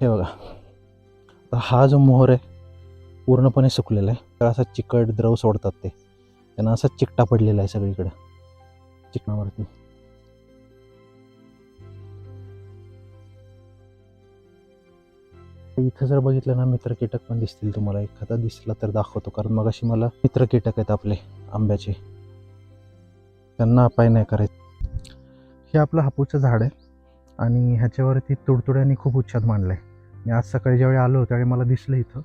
हे बघा. आता हा जो मोहर आहे पूर्णपणे सुकलेला आहे. तर असा चिकट द्रव सोडतात ते. त्यांना असा चिकटा पडलेला आहे सगळीकडं. चिकनावरती इथं जर बघितलं ना मित्र कीटक पण दिसतील तुम्हाला. एखादा दिसला तर दाखवतो. कारण मग अशी मला मित्र कीटक आहेत आपले आंब्याचे. त्यांना अपाय नाही करायचं. हे आपलं हापूसचं झाड आहे. आणि ह्याच्यावरती तुडतुड्यांनी खूप उच्छाद मांडला आहे मी आज सकाळी ज्यावेळी आलो त्यावेळी मला दिसलं इथं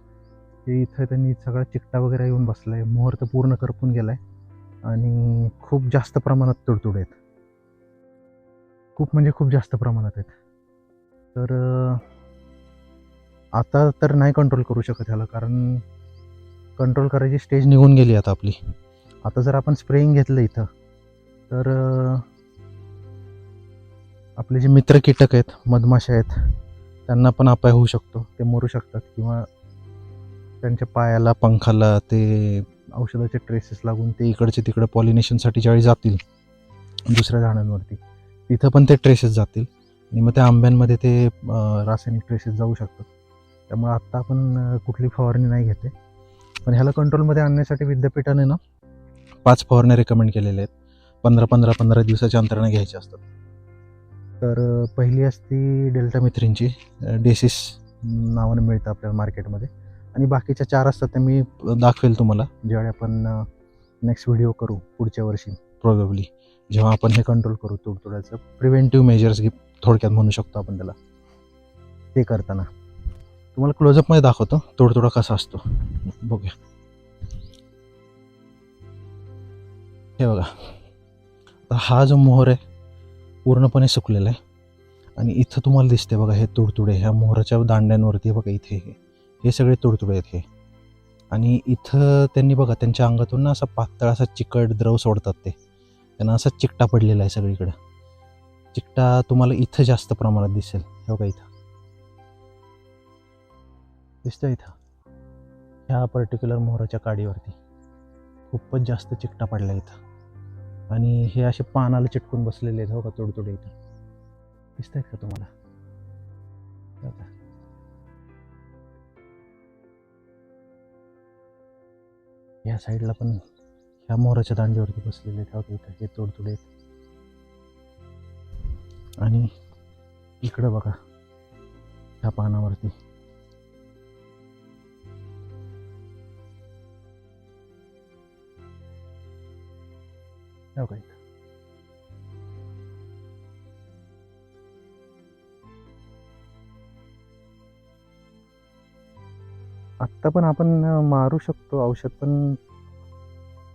की इथं त्यांनी सगळा चिकटा वगैरे येऊन बसला आहे मुहूर्त पूर्ण करपून गेला आहे आणि खूप जास्त प्रमाणात तुडतुड आहेत. खूप म्हणजे खूप जास्त प्रमाणात आहेत. तर आता तर नाही कंट्रोल करू शकत ह्याला कारण कंट्रोल करायची स्टेज निघून गेली आता आपली. आता जर आपण स्प्रेइंग घेतलं इथं तर आपले जे मित्र कीटक आहेत मधमाशा आहेत त्यांना पण अपाय होऊ शकतो. ते मरू शकतात किंवा त्यांच्या पायाला पंखाला ते औषधाचे ट्रेसेस लागून ते इकडचे तिकडे पॉलिनेशनसाठी ज्यावेळी जातील दुसऱ्या झाडांवरती तिथं पण ते ट्रेसेस जातील. आणि मग त्या आंब्यांमध्ये ते रासायनिक ट्रेसेस जाऊ शकतात. त्यामुळे आत्ता आपण कुठली फवारणी नाही घेते पण ह्याला कंट्रोलमध्ये आणण्यासाठी विद्यापीठाने ना पाच फवारण्या रेकमेंड केलेल्या आहेत. पंधरा पंधरा पंधरा दिवसाच्या अंतराने घ्यायच्या असतात. तर पहिली असती डेल्टा मित्रींची डेसिस नावानं मिळतं आपल्याला मार्केटमध्ये. आणि बाकीच्या चार असतात त्या मी दाखवेल तुम्हाला ज्यावेळी आपण नेक्स्ट व्हिडिओ करू पुढच्या वर्षी प्रॉबेबली जेव्हा आपण हे कंट्रोल करू तुडतुड्याचं प्रिव्हेंटिव्ह मेजर्स घे थोडक्यात म्हणू शकतो आपण त्याला. ते करताना. तुम्हाला क्लोजअपमध्ये दाखवतो तुडतुडा कसा असतो. बघूया. हे बघा. हा जो मोहर आहे पूर्णपणे सुकलेलं आहे. आणि इथं तुम्हाला दिसते बघा हे तुडतुडे ह्या मोहराच्या दांड्यांवरती बघा इथे हे. हे सगळे तुडतुडे आहेत हे. आणि इथं त्यांनी बघा त्यांच्या अंगातून ना असा पातळ असा चिकट द्रव सोडतात ते. त्यांना असा चिकटा पडलेला आहे सगळीकडं. चिकटा तुम्हाला इथं जास्त प्रमाणात दिसेल. हे बघा इथं. दिसतं इथं. ह्या पर्टिक्युलर मोहराच्या काडीवरती. खूपच जास्त चिकटा पडला इथं. आणि हे असे पानाला चिटकून बसलेले आहेत हो का तुडतुडे इथं. दिसत आहेत का तुम्हाला? या साईडला पण ह्या मोराच्या दांडीवरती बसलेले आहेत हो का इथं. हे तोडतोडे आहेत. आणि इकडं बघा ह्या पानावरती. हे आत्ता पण आपण मारू शकतो औषध पण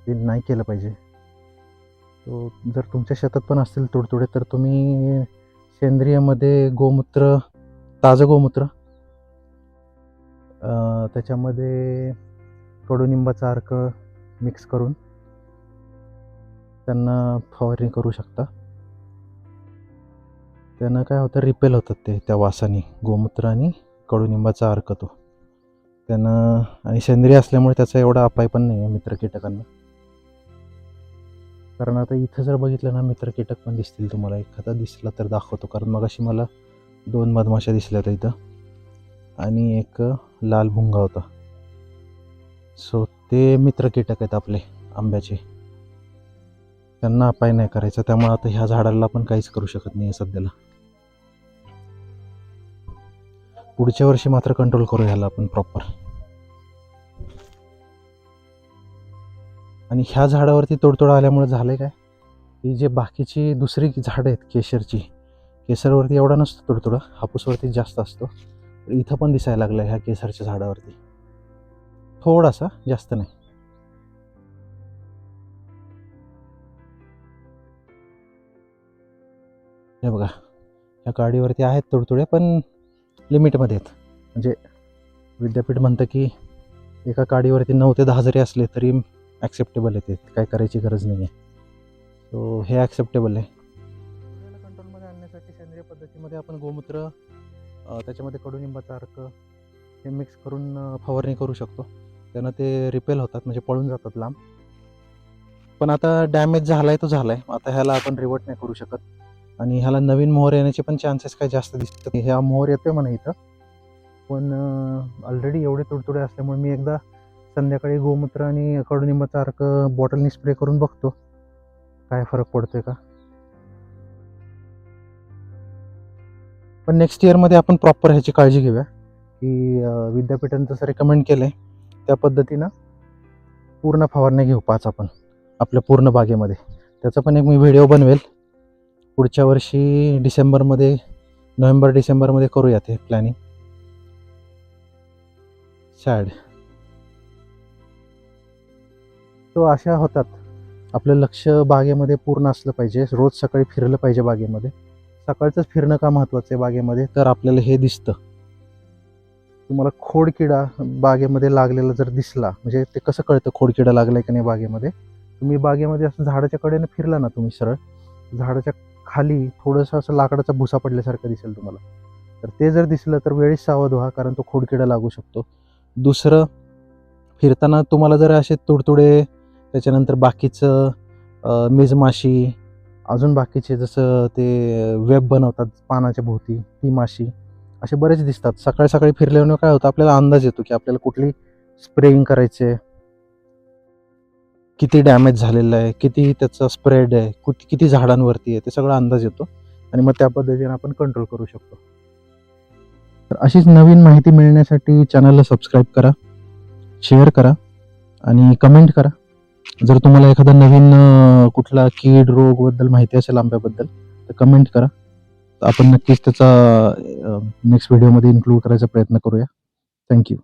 ते नाही केलं पाहिजे. तो जर तुमच्या शेतात पण असतील तुडतुडे तर तुम्ही सेंद्रियमध्ये गोमूत्र ताजं गोमूत्र त्याच्यामध्ये कडुनिंबाचा अर्क मिक्स करून त्यांना फवारणी करू शकता. त्यांना काय होतं रिपेल होतात ते त्या वासाने गोमूत्र आणि कडुनिंबाचा अर्क तो. त्यानं आणि सेंद्रिय असल्यामुळे त्याचा एवढा अपाय पण नाही आहे मित्र कीटकांना कारण आता इथं जर बघितलं ना मित्र कीटक पण दिसतील तुम्हाला. एखादा दिसला तर दाखवतो. कारण मग अशी मला दोन मधमाशा दिसल्या होत्या इथं. आणि एक लाल भुंगा होता. सो ते मित्र कीटक आहेत आपले आंब्याचे. त्यांना अपाय नाही करायचा. त्यामुळे आता ह्या झाडाला पण काहीच करू शकत नाही सध्याला. पुढच्या वर्षी मात्र कंट्रोल करू ह्याला आपण प्रॉपर आणि ह्या झाडावरती तोडतोड आल्यामुळे झालंय काय? ही जे बाकीची दुसरी झाडं आहेत केशरची केसरवरती एवढा नसतो तोडतोडा हापूसवरती जास्त असतो. इथं पण दिसायला लागलं ह्या केसरच्या झाडावरती. थोडासा जास्त नाही. हे बघा ह्या गाडीवरती आहेत तुडतुडे पण लिमिटमध्ये आहेत. म्हणजे विद्यापीठ म्हणतं की एका गाडीवरती नऊ ते दहा जरी असले तरी ॲक्सेप्टेबल आहे ते. काय करायची गरज नाही आहे सो हे ॲक्सेप्टेबल आहे. कंट्रोलमध्ये आणण्यासाठी सेंद्रिय पद्धतीमध्ये आपण गोमूत्र त्याच्यामध्ये कडुनिंबाचा अर्क हे मिक्स करून फवारणी करू शकतो. त्यानं ते रिपेल होतात म्हणजे पळून जातात लांब. पण आता डॅमेज झाला आहे तो झाला आहे आता ह्याला आपण रिवर्ट नाही करू शकत. आणि ह्याला नवीन मोहर येण्याचे पण चान्सेस काय जास्त दिसतात ह्या मोहर येतोय म्हणा इथं. पण ऑलरेडी एवढे तुडतुडे असल्यामुळे मी एकदा संध्याकाळी गोमूत्र आणि कडुनिंबाचा अर्क बॉटलनी स्प्रे करून बघतो. काय फरक पडतोय का? पण नेक्स्ट इयरमध्ये आपण प्रॉपर ह्याची काळजी घेऊया. की विद्यापीठानं जसं रेकमेंड केलं आहे त्या पद्धतीनं पूर्ण फवारणी घेऊ पाच आपण आपल्या पूर्ण बागेमध्ये. त्याचा पण एक मी व्हिडिओ बनवेल. पुढच्या वर्षी डिसेंबरमध्ये नोव्हेंबर डिसेंबरमध्ये करूया ते प्लॅनिंग सॅड तो अशा होतात आपलं लक्ष बागेमध्ये पूर्ण असलं पाहिजे. रोज सकाळी फिरलं पाहिजे बागेमध्ये. सकाळचंच फिरणं का महत्त्वाचं आहे बागेमध्ये? तर आपल्याला हे दिसतं. तुम्हाला खोडकिडा बागेमध्ये लागलेला जर दिसला म्हणजे ते कसं कळतं खोडकिडा लागलाय की नाही बागेमध्ये? तुम्ही बागेमध्ये असं झाडाच्या कडेनं फिरला ना तुम्ही सरळ झाडाच्या खाली थोडंसं असं लाकडाचा भुसा पडल्यासारखं दिसेल तुम्हाला. तर ते जर दिसलं तर वेळीच सावध व्हा कारण तो खोडकिडा लागू शकतो. दुसरं फिरताना तुम्हाला जर असे तुडतुडे त्याच्यानंतर बाकीचं मेजमाशी अजून बाकीचे जसं ते वेब बनवतात पानाच्या भोवती ती माशी असे बरेच दिसतात. सकाळी सकाळी फिरल्यावर काय होतं आपल्याला अंदाज येतो की आपल्याला कुठली स्प्रेइंग करायची आहे किती डॅमेज झालेलं आहे किती त्याचा स्प्रेड आहे कुठ किती झाडांवरती आहे ते सगळं अंदाज येतो. आणि मग त्या पद्धतीने आपण कंट्रोल करू शकतो. तर अशीच नवीन माहिती मिळण्यासाठी चॅनलला सबस्क्राईब करा शेअर करा आणि कमेंट करा. जर तुम्हाला एखादा नवीन कुठला कीड रोगबद्दल माहिती असेल आंब्याबद्दल तर कमेंट करा. तर आपण नक्कीच त्याचा नेक्स्ट व्हिडिओमध्ये इन्क्लूड करायचा प्रयत्न करूया. थँक्यू